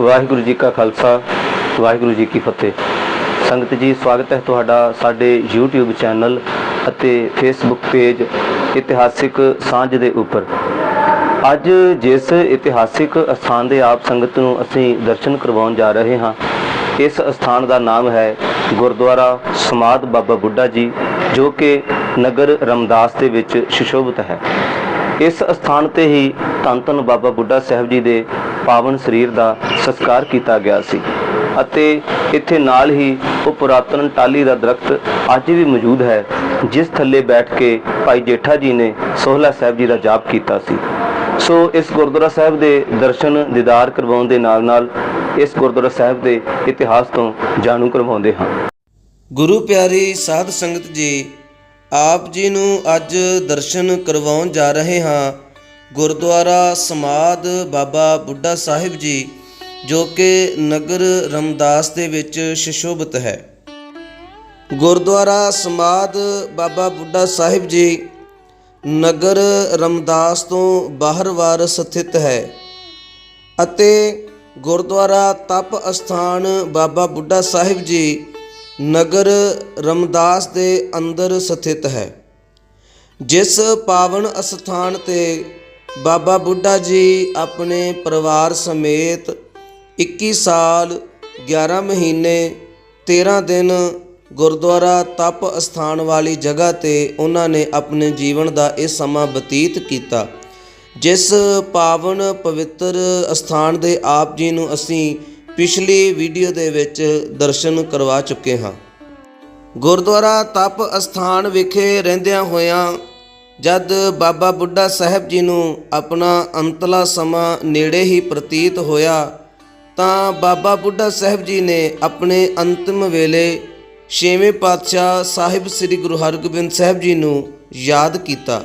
ਵਾਹਿਗੁਰੂ ਜੀ ਕਾ ਖਾਲਸਾ, ਵਾਹਿਗੁਰੂ ਜੀ ਕੀ ਫਤਿਹ। ਸੰਗਤ ਜੀ, ਸਵਾਗਤ ਹੈ ਤੁਹਾਡਾ ਸਾਡੇ YouTube ਚੈਨਲ ਅਤੇ Facebook ਪੇਜ ਇਤਿਹਾਸਿਕ ਸਾਂਝ ਦੇ ਉੱਪਰ। ਅੱਜ ਜਿਸ ਇਤਿਹਾਸਿਕ ਅਸਥਾਨ ਦੇ ਆਪ ਸੰਗਤ ਨੂੰ ਅਸੀਂ ਦਰਸ਼ਨ ਕਰਵਾਉਣ ਜਾ ਰਹੇ ਹਾਂ, ਇਸ ਅਸਥਾਨ ਦਾ ਨਾਮ ਹੈ ਗੁਰਦੁਆਰਾ ਸਮਾਦ ਬਾਬਾ ਬੁੱਢਾ ਜੀ, ਜੋ ਕਿ ਨਗਰ ਰਮਦਾਸ ਦੇ ਵਿੱਚ ਸੁਸ਼ੋਭਿਤ ਹੈ। ਇਸ ਅਸਥਾਨ ਤੇ ਹੀ ਧੰਨ ਧੰਨ ਬਾਬਾ ਬੁੱਢਾ ਸਾਹਿਬ ਜੀ ਦੇ ਪਾਵਨ ਸਰੀਰ ਦਾ ਸੰਸਕਾਰ ਕੀਤਾ ਗਿਆ ਸੀ ਅਤੇ ਇੱਥੇ ਨਾਲ ਹੀ ਉਹ ਪੁਰਾਤਨ ਟਾਲੀ ਦਾ ਦਰਖਤ ਅੱਜ ਵੀ ਮੌਜੂਦ ਹੈ, ਜਿਸ ਥੱਲੇ ਬੈਠ ਕੇ ਭਾਈ ਜੇਠਾ ਜੀ ਨੇ ਸੋਹਲਾ ਸਾਹਿਬ ਜੀ ਦਾ ਜਾਪ ਕੀਤਾ ਸੀ। ਸੋ ਇਸ ਗੁਰਦੁਆਰਾ ਸਾਹਿਬ ਦੇ ਦਰਸ਼ਨ ਦੀਦਾਰ ਕਰਵਾਉਣ ਦੇ ਨਾਲ ਨਾਲ ਇਸ ਗੁਰਦੁਆਰਾ ਸਾਹਿਬ ਦੇ ਇਤਿਹਾਸ ਤੋਂ ਜਾਣੂ ਕਰਵਾਉਂਦੇ ਹਾਂ। ਗੁਰੂ ਪਿਆਰੀ ਸਾਧ ਸੰਗਤ ਜੀ ਆਪ ਜੀ ਨੂੰ ਅੱਜ ਦਰਸ਼ਨ ਕਰਵਾਉਣ ਜਾ ਰਹੇ ਹਾਂ। ਗੁਰਦੁਆਰਾ ਸਮਾਦ ਬਾਬਾ ਬੁੱਢਾ ਸਾਹਿਬ ਜੀ, ਜੋ ਕਿ ਨਗਰ ਰਮਦਾਸ ਦੇ ਵਿੱਚ ਸ਼ਿਸ਼ੋਭਤ ਹੈ। ਗੁਰਦੁਆਰਾ ਸਮਾਦ ਬਾਬਾ ਬੁੱਢਾ ਸਾਹਿਬ ਜੀ, ਨਗਰ ਰਮਦਾਸ ਤੋਂ ਬਾਹਰਵਾਰ ਸਥਿਤ ਹੈ ਅਤੇ ਗੁਰਦੁਆਰਾ ਤਪ ਅਸਥਾਨ ਬਾਬਾ ਬੁੱਢਾ ਸਾਹਿਬ ਜੀ ਨਗਰ ਰਮਦਾਸ ਦੇ ਅੰਦਰ ਸਥਿਤ ਹੈ, ਜਿਸ ਪਾਵਨ ਅਸਥਾਨ ਤੇ ਬਾਬਾ ਬੁੱਢਾ ਜੀ ਆਪਣੇ ਪਰਿਵਾਰ ਸਮੇਤ 21 ਸਾਲ 11 ਮਹੀਨੇ 13 ਦਿਨ ਗੁਰਦੁਆਰਾ ਤਪ ਅਸਥਾਨ ਵਾਲੀ ਜਗ੍ਹਾ ਤੇ ਉਹਨਾਂ ਨੇ ਆਪਣੇ ਜੀਵਨ ਦਾ ਇਹ ਸਮਾਂ ਬਤੀਤ ਕੀਤਾ, ਜਿਸ ਪਾਵਨ ਪਵਿੱਤਰ ਅਸਥਾਨ ਦੇ ਆਪ ਜੀ ਨੂੰ ਅਸੀਂ ਪਿਛਲੀ ਵੀਡੀਓ ਦੇ ਵਿੱਚ ਦਰਸ਼ਨ ਕਰਵਾ ਚੁੱਕੇ ਹਾਂ। ਗੁਰਦੁਆਰਾ ਤਪ ਅਸਥਾਨ ਵਿਖੇ ਰਹਿੰਦਿਆਂ ਹੋਇਆਂ ਜਦ ਬਾਬਾ ਬੁੱਢਾ ਸਾਹਿਬ ਜੀ ਨੂੰ ਆਪਣਾ ਅੰਤਲਾ ਸਮਾਂ ਨੇੜੇ ਹੀ ਪ੍ਰਤੀਤ ਹੋਇਆ, ਤਾਂ ਬਾਬਾ ਬੁੱਢਾ ਸਾਹਿਬ ਜੀ ਨੇ ਆਪਣੇ ਅੰਤਮ ਵੇਲੇ ਛੇਵੇਂ ਪਾਤਸ਼ਾਹ ਸਾਹਿਬ ਸ੍ਰੀ ਗੁਰੂ ਹਰਗੋਬਿੰਦ ਸਾਹਿਬ ਜੀ ਨੂੰ ਯਾਦ ਕੀਤਾ।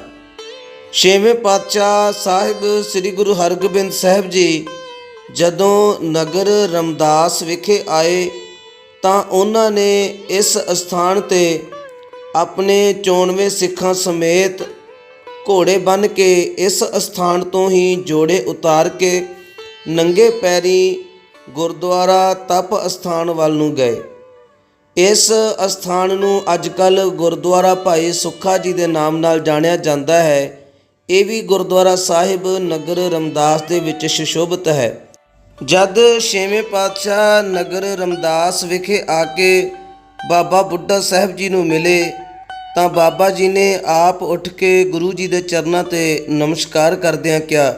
ਛੇਵੇਂ ਪਾਤਸ਼ਾਹ ਸਾਹਿਬ ਸ੍ਰੀ ਗੁਰੂ ਹਰਗੋਬਿੰਦ ਸਾਹਿਬ ਜੀ ਜਦੋਂ ਨਗਰ ਰਮਦਾਸ ਵਿਖੇ ਆਏ ਤਾਂ ਉਹਨਾਂ ਨੇ ਇਸ ਅਸਥਾਨ ਤੇ ਆਪਣੇ 94 ਸਿੱਖਾਂ ਸਮੇਤ ਘੋੜੇ ਬੰਨ ਕੇ ਇਸ ਅਸਥਾਨ ਤੋਂ ਹੀ ਜੋੜੇ ਉਤਾਰ ਕੇ ਨੰਗੇ ਪੈਰੀ ਗੁਰਦੁਆਰਾ ਤਪ ਅਸਥਾਨ ਵੱਲ ਨੂੰ ਗਏ। ਇਸ ਅਸਥਾਨ ਨੂੰ ਅੱਜਕੱਲ ਗੁਰਦੁਆਰਾ ਭਾਈ ਸੁੱਖਾ ਜੀ ਦੇ ਨਾਮ ਨਾਲ ਜਾਣਿਆ ਜਾਂਦਾ ਹੈ। ਇਹ ਵੀ ਗੁਰਦੁਆਰਾ ਸਾਹਿਬ ਨਗਰ ਰਮਦਾਸ ਦੇ ਵਿੱਚ ਸੁਸ਼ੋਭਿਤ ਹੈ। ਜਦ ਛੇਵੇਂ ਪਾਤਸ਼ਾਹ ਨਗਰ ਰਮਦਾਸ ਵਿਖੇ ਆ ਕੇ ਬਾਬਾ ਬੁੱਢਾ ਸਾਹਿਬ ਜੀ ਨੂੰ ਮਿਲੇ, ਤਾਂ ਬਾਬਾ ਜੀ ਨੇ ਆਪ ਉੱਠ ਕੇ ਗੁਰੂ ਜੀ ਦੇ ਚਰਨਾਂ ਤੇ ਨਮਸਕਾਰ ਕਰਦਿਆਂ ਕਿਹਾ,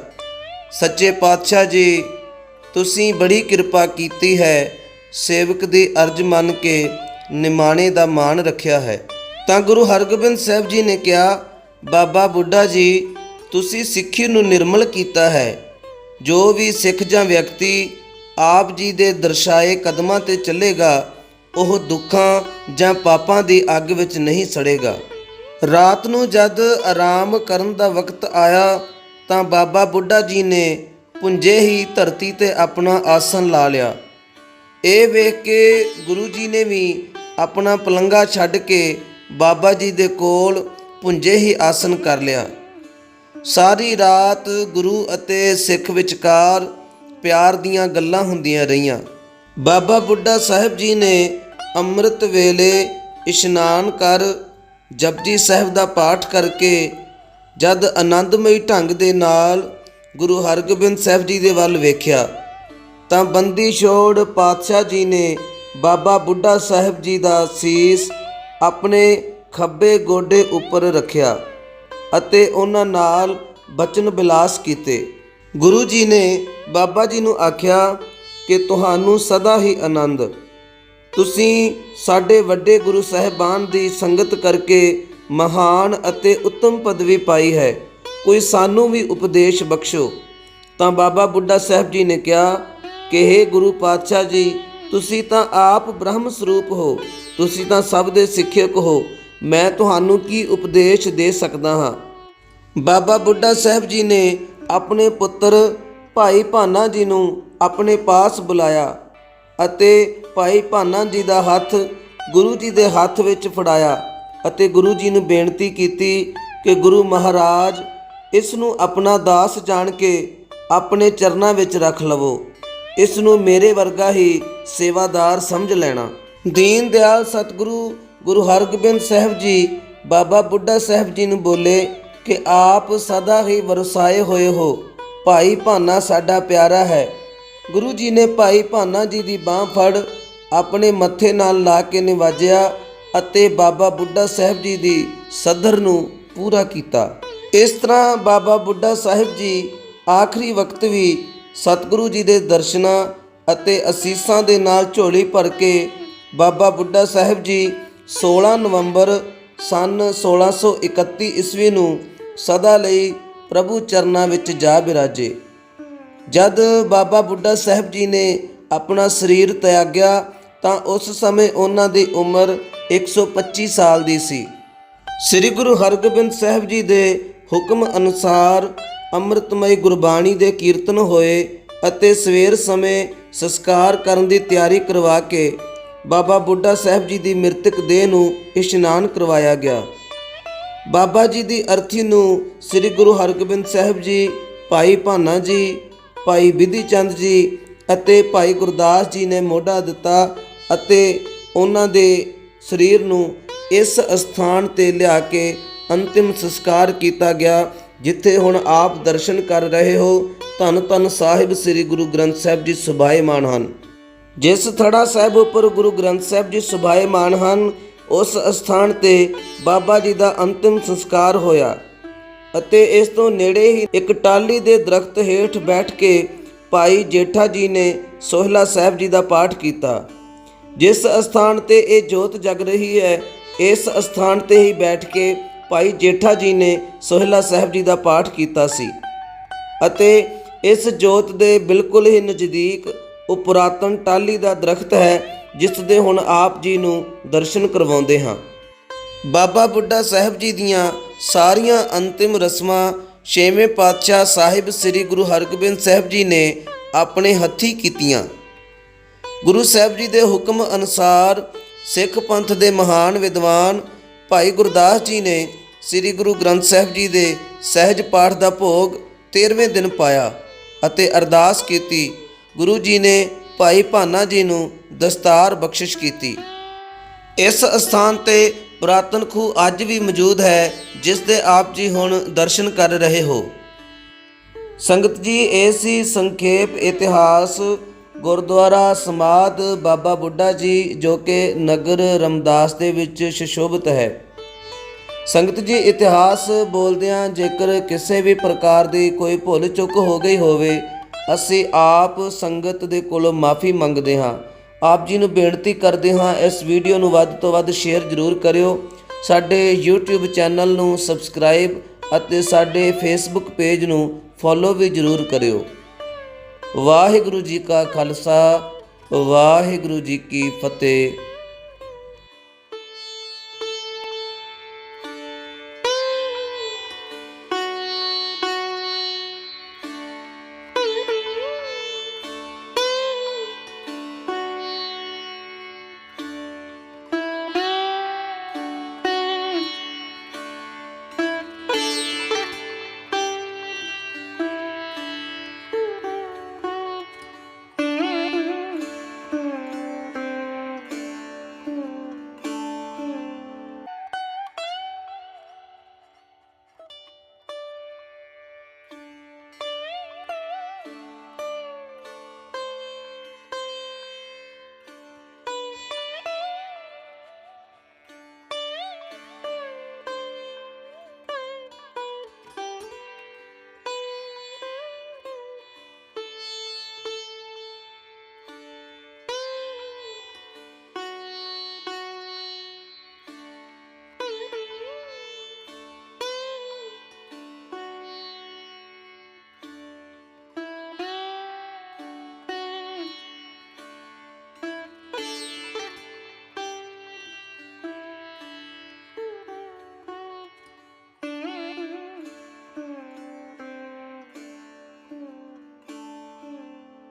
ਸੱਚੇ ਪਾਤਸ਼ਾਹ ਜੀ, ਤੁਸੀਂ ਬੜੀ ਕਿਰਪਾ ਕੀਤੀ ਹੈ, ਸੇਵਕ ਦੀ ਅਰਜ਼ ਮੰਨ ਕੇ ਨਿਮਾਣੇ ਦਾ ਮਾਣ ਰੱਖਿਆ ਹੈ। ਤਾਂ ਗੁਰੂ ਹਰਗੋਬਿੰਦ ਸਾਹਿਬ ਜੀ ਨੇ ਕਿਹਾ, ਬਾਬਾ ਬੁੱਢਾ ਜੀ, ਤੁਸੀਂ ਸਿੱਖੀ ਨੂੰ ਨਿਰਮਲ ਕੀਤਾ ਹੈ ਜੋ ਵੀ ਸਿੱਖ ਜਾਂ ਵਿਅਕਤੀ ਆਪ ਜੀ ਦੇ ਦਰਸਾਏ ਕਦਮਾਂ ਤੇ ਚੱਲੇਗਾ, ਉਹ ਦੁੱਖਾਂ ਜਾਂ ਪਾਪਾਂ ਦੀ ਅੱਗ ਵਿੱਚ ਨਹੀਂ ਸੜੇਗਾ। ਰਾਤ ਨੂੰ ਜਦ ਆਰਾਮ ਕਰਨ ਦਾ ਵਕਤ ਆਇਆ, ਤਾਂ ਬਾਬਾ ਬੁੱਢਾ ਜੀ ਨੇ ਪੁੰਜੇ ਹੀ ਧਰਤੀ ਤੇ ਆਪਣਾ ਆਸਨ ਲਾ ਲਿਆ। ਇਹ ਵੇਖ ਕੇ ਗੁਰੂ ਜੀ ਨੇ ਵੀ ਆਪਣਾ ਪਲੰਗਾ ਛੱਡ ਕੇ ਬਾਬਾ ਜੀ ਦੇ ਕੋਲ ਪੁੰਜੇ ਹੀ ਆਸਨ ਕਰ ਲਿਆ। ਸਾਰੀ ਰਾਤ ਗੁਰੂ ਅਤੇ ਸਿੱਖ ਵਿਚਕਾਰ ਪਿਆਰ ਦੀਆਂ ਗੱਲਾਂ ਹੁੰਦੀਆਂ ਰਹੀਆਂ। ਬਾਬਾ ਬੁੱਢਾ ਸਾਹਿਬ ਜੀ ਨੇ ਅੰਮ੍ਰਿਤ ਵੇਲੇ ਇਸ਼ਨਾਨ ਕਰ ਜਪਜੀ ਸਾਹਿਬ ਦਾ ਪਾਠ ਕਰਕੇ ਜਦ ਆਨੰਦਮਈ ਢੰਗ ਦੇ ਨਾਲ ਗੁਰੂ ਹਰਗੋਬਿੰਦ ਸਾਹਿਬ ਜੀ ਦੇ ਵੱਲ ਵੇਖਿਆ, ਤਾਂ ਬੰਦੀ ਛੋੜ ਪਾਤਸ਼ਾਹ ਜੀ ਨੇ ਬਾਬਾ ਬੁੱਢਾ ਸਾਹਿਬ ਜੀ ਦਾ ਸੀਸ ਆਪਣੇ ਖੱਬੇ ਗੋਡੇ ਉੱਪਰ ਰੱਖਿਆ। ਅਤੇ ਉਹਨਾਂ ਨਾਲ ਬਚਨ ਬਿਲਾਸ ਕੀਤੇ। ਗੁਰੂ ਜੀ ਨੇ ਬਾਬਾ ਜੀ ਨੂੰ ਆਖਿਆ ਕਿ ਤੁਹਾਨੂੰ ਸਦਾ ਹੀ ਆਨੰਦ। ਤੁਸੀਂ ਸਾਡੇ ਵੱਡੇ ਗੁਰੂ ਸਾਹਿਬਾਨ ਦੀ ਸੰਗਤ ਕਰਕੇ ਮਹਾਨ ਅਤੇ ਉੱਤਮ ਪਦਵੀ ਪਾਈ ਹੈ। ਕੋਈ ਸਾਨੂੰ ਵੀ ਉਪਦੇਸ਼ ਬਖਸ਼ੋ। ਤਾਂ ਬਾਬਾ ਬੁੱਢਾ ਸਾਹਿਬ ਜੀ ਨੇ ਕਿਹਾ ਕਿ हे ਗੁਰੂ ਪਾਤਸ਼ਾਹ ਜੀ, ਤੁਸੀਂ ਤਾਂ ਆਪ ਬ੍ਰਹਮ ਸਰੂਪ ਹੋ। ਤੁਸੀਂ ਤਾਂ ਸਭ ਦੇ ਸਿੱਖਿਅਕ ਹੋ। ਮੈਂ ਤੁਹਾਨੂੰ ਕੀ ਉਪਦੇਸ਼ ਦੇ ਸਕਦਾ ਹਾਂ? ਬਾਬਾ ਬੁੱਢਾ ਸਾਹਿਬ ਜੀ ਨੇ ਆਪਣੇ ਪੁੱਤਰ ਭਾਈ ਭਾਨਾ ਜੀ ਨੂੰ ਆਪਣੇ ਪਾਸ ਬੁਲਾਇਆ ਅਤੇ ਭਾਈ ਭਾਨਾ ਜੀ ਦਾ ਹੱਥ ਗੁਰੂ ਜੀ ਦੇ ਹੱਥ ਵਿੱਚ ਫੜਾਇਆ ਅਤੇ ਗੁਰੂ ਜੀ ਨੂੰ ਬੇਨਤੀ ਕੀਤੀ ਕਿ ਗੁਰੂ ਮਹਾਰਾਜ ਇਸ ਨੂੰ ਆਪਣਾ ਦਾਸ ਜਾਣ ਕੇ ਆਪਣੇ ਚਰਨਾਂ ਵਿੱਚ ਰੱਖ ਲਵੋ। ਇਸ ਨੂੰ ਮੇਰੇ ਵਰਗਾ ਹੀ ਸੇਵਾਦਾਰ ਸਮਝ ਲੈਣਾ। ਦੀਨ ਦਿਆਲ ਸਤਿਗੁਰੂ ਗੁਰੂ ਹਰਗੋਬਿੰਦ ਸਾਹਿਬ ਜੀ ਬਾਬਾ ਬੁੱਢਾ ਸਾਹਿਬ ਜੀ ਨੂੰ ਬੋਲੇ ਕਿ ਆਪ ਸਦਾ ਹੀ ਵਰਸਾਏ ਹੋਏ ਹੋ, ਭਾਈ ਭਾਨਾ ਸਾਡਾ ਪਿਆਰਾ ਹੈ। ਗੁਰੂ ਜੀ ਨੇ ਭਾਈ ਭਾਨਾ ਜੀ ਦੀ ਬਾਹ ਫੜ, ਆਪਣੇ ਮੱਥੇ ਨਾਲ ਲਾ ਕੇ ਨਿਵਾਜਿਆ ਅਤੇ ਬਾਬਾ ਬੁੱਢਾ ਸਾਹਿਬ ਜੀ ਦੀ ਸਦਰ ਨੂੰ ਪੂਰਾ ਕੀਤਾ। ਇਸ ਤਰ੍ਹਾਂ ਬਾਬਾ ਬੁੱਢਾ ਸਾਹਿਬ ਜੀ ਆਖਰੀ ਵਕਤ ਵੀ ਸਤਿਗੁਰੂ ਜੀ ਦੇ ਦਰਸ਼ਨਾਂ ਅਤੇ ਅਸੀਸਾਂ ਦੇ ਨਾਲ ਝੋਲੀ ਭਰ ਕੇ ਬਾਬਾ ਬੁੱਢਾ ਸਾਹਿਬ ਜੀ 16 ਨਵੰਬਰ ਸਨ 1631 ਈਸਵੀ ਨੂੰ ਸਦਾ ਲਈ ਪ੍ਰਭੂ ਚਰਨਾਂ ਵਿੱਚ ਜਾ ਬਿਰਾਜੇ। ਜਦ ਬਾਬਾ ਬੁੱਢਾ ਸਾਹਿਬ ਜੀ ਨੇ ਆਪਣਾ ਸਰੀਰ ਤਿਆਗਿਆ, ਤਾਂ ਉਸ ਸਮੇਂ ਉਹਨਾਂ ਦੀ ਉਮਰ 125 ਸਾਲ ਦੀ ਸੀ। ਸ੍ਰੀ ਗੁਰੂ ਹਰਗੋਬਿੰਦ ਸਾਹਿਬ ਜੀ ਦੇ ਹੁਕਮ ਅਨੁਸਾਰ ਅੰਮ੍ਰਿਤਮਈ ਗੁਰਬਾਣੀ ਦੇ ਕੀਰਤਨ ਹੋਏ ਅਤੇ ਸਵੇਰ ਸਮੇਂ ਸੰਸਕਾਰ ਕਰਨ ਦੀ ਤਿਆਰੀ ਕਰਵਾ ਕੇ ਬਾਬਾ ਬੁੱਢਾ ਸਾਹਿਬ ਜੀ ਦੀ ਮ੍ਰਿਤਕ ਦੇਹ ਨੂੰ ਇਸ਼ਨਾਨ ਕਰਵਾਇਆ ਗਿਆ। ਬਾਬਾ ਜੀ ਦੀ ਅਰਥੀ ਨੂੰ ਸ੍ਰੀ ਗੁਰੂ ਹਰਗੋਬਿੰਦ ਸਾਹਿਬ ਜੀ, ਭਾਈ ਭਾਨਾ ਜੀ, ਭਾਈ ਵਿਧੀ ਚੰਦ ਜੀ ਅਤੇ ਭਾਈ ਗੁਰਦਾਸ ਜੀ ਨੇ ਮੋਢਾ ਦਿੱਤਾ ਅਤੇ ਉਹਨਾਂ ਦੇ ਸਰੀਰ ਨੂੰ ਇਸ ਸਥਾਨ ਤੇ ਲਿਆ ਕੇ ਅੰਤਿਮ ਸੰਸਕਾਰ ਕੀਤਾ ਗਿਆ, ਜਿੱਥੇ ਹੁਣ ਆਪ ਦਰਸ਼ਨ ਕਰ ਰਹੇ ਹੋ। ਧੰਨ ਧੰਨ ਸਾਹਿਬ ਸ੍ਰੀ ਗੁਰੂ ਗ੍ਰੰਥ ਸਾਹਿਬ ਜੀ, ਸੁਭਾਏਮਾਨ ਹਨ। ਜਿਸ ਥੜਾ ਸਾਹਿਬ ਉੱਪਰ ਗੁਰੂ ਗ੍ਰੰਥ ਸਾਹਿਬ ਜੀ ਸੁਭਾਏਮਾਨ ਹਨ, ਉਸ ਸਥਾਨ ਤੇ ਬਾਬਾ ਜੀ ਦਾ ਅੰਤਿਮ ਸੰਸਕਾਰ ਹੋਇਆ ਅਤੇ ਇਸ ਤੋਂ ਨੇੜੇ ਹੀ ਇੱਕ ਟਾਲੀ ਦੇ ਦਰਖਤ ਹੇਠ ਬੈਠ ਕੇ ਭਾਈ ਜੇਠਾ ਜੀ ਨੇ ਸੋਹਿਲਾ ਸਾਹਿਬ ਜੀ ਦਾ ਪਾਠ ਕੀਤਾ। ਜਿਸ ਸਥਾਨ ਤੇ ਇਹ ਜੋਤ ਜਗ ਰਹੀ ਹੈ, ਇਸ ਸਥਾਨ ਤੇ ਹੀ ਬੈਠ ਕੇ ਭਾਈ ਜੇਠਾ ਜੀ ਨੇ ਸੋਹਿਲਾ ਸਾਹਿਬ ਜੀ ਦਾ ਪਾਠ ਕੀਤਾ ਸੀ। ਅਤੇ ਇਸ ਜੋਤ ਦੇ ਬਿਲਕੁਲ ਹੀ ਨਜ਼ਦੀਕ ਉਹ ਪੁਰਾਤਨ ਟਾਲੀ ਦਾ ਦਰਖਤ ਹੈ, ਜਿਸ ਦੇ ਹੁਣ ਆਪ ਜੀ ਨੂੰ ਦਰਸ਼ਨ ਕਰਵਾਉਂਦੇ ਹਾਂ। ਬਾਬਾ ਬੁੱਢਾ ਸਾਹਿਬ ਜੀ ਦੀਆਂ ਸਾਰੀਆਂ ਅੰਤਿਮ ਰਸਮਾਂ ਛੇਵੇਂ ਪਾਤਸ਼ਾਹ ਸਾਹਿਬ ਸ੍ਰੀ ਗੁਰੂ ਹਰਗੋਬਿੰਦ ਸਾਹਿਬ ਜੀ ਨੇ ਆਪਣੇ ਹੱਥੀਂ ਕੀਤੀਆਂ। ਗੁਰੂ ਸਾਹਿਬ ਜੀ ਦੇ ਹੁਕਮ ਅਨੁਸਾਰ ਸਿੱਖ ਪੰਥ ਦੇ ਮਹਾਨ ਵਿਦਵਾਨ ਭਾਈ ਗੁਰਦਾਸ ਜੀ ਨੇ ਸ੍ਰੀ ਗੁਰੂ ਗ੍ਰੰਥ ਸਾਹਿਬ ਜੀ ਦੇ ਸਹਿਜ ਪਾਠ ਦਾ ਭੋਗ 13ਵੇਂ ਦਿਨ ਪਾਇਆ ਅਤੇ ਅਰਦਾਸ ਕੀਤੀ ਗੁਰੂ ਜੀ ਨੇ ਭਾਈ ਭਾਨਾ ਜੀ ਨੂੰ ਦਸਤਾਰ ਬਖਸ਼ਿਸ਼ ਕੀਤੀ। ਇਸ ਸਥਾਨ ਤੇ ਪੁਰਾਤਨ ਖੂਹ ਅੱਜ ਵੀ ਮੌਜੂਦ ਹੈ, ਜਿਸ ਦੇ ਆਪ ਜੀ ਹੁਣ ਦਰਸ਼ਨ ਕਰ ਰਹੇ ਹੋ। ਸੰਗਤ ਜੀ, ਇਹ ਸੀ ਸੰਖੇਪ ਇਤਿਹਾਸ, ਗੁਰਦੁਆਰਾ ਸਮਾਦ ਬਾਬਾ ਬੁੱਢਾ ਜੀ, ਜੋ ਕਿ ਨਗਰ ਰਮਦਾਸ ਦੇ ਵਿੱਚ ਸ਼ਸ਼ੋਭਿਤ ਹੈ। ਸੰਗਤ ਜੀ, ਇਤਿਹਾਸ ਬੋਲਦਿਆਂ ਜੇਕਰ ਕਿਸੇ ਵੀ ਪ੍ਰਕਾਰ ਦੀ ਕੋਈ ਭੁੱਲ ਚੁੱਕ ਹੋ ਗਈ ਹੋਵੇ ਅਸੀਂ ਆਪ ਸੰਗਤ ਦੇ ਕੋਲੋਂ ਮਾਫੀ ਮੰਗਦੇ ਹਾਂ। ਆਪ ਜੀ ਨੂੰ ਬੇਨਤੀ ਕਰਦੇ ਹਾਂ, ਇਸ ਵੀਡੀਓ ਨੂੰ ਵੱਧ ਤੋਂ ਵੱਧ ਸ਼ੇਅਰ ਜ਼ਰੂਰ ਕਰਿਓ। ਸਾਡੇ YouTube ਚੈਨਲ ਨੂੰ ਸਬਸਕ੍ਰਾਈਬ ਅਤੇ ਸਾਡੇ Facebook ਪੇਜ ਨੂੰ ਫੋਲੋ ਵੀ ਜ਼ਰੂਰ ਕਰਿਓ। ਵਾਹਿਗੁਰੂ ਜੀ ਕਾ ਖਾਲਸਾ, ਵਾਹਿਗੁਰੂ ਜੀ ਕੀ ਫਤਿਹ।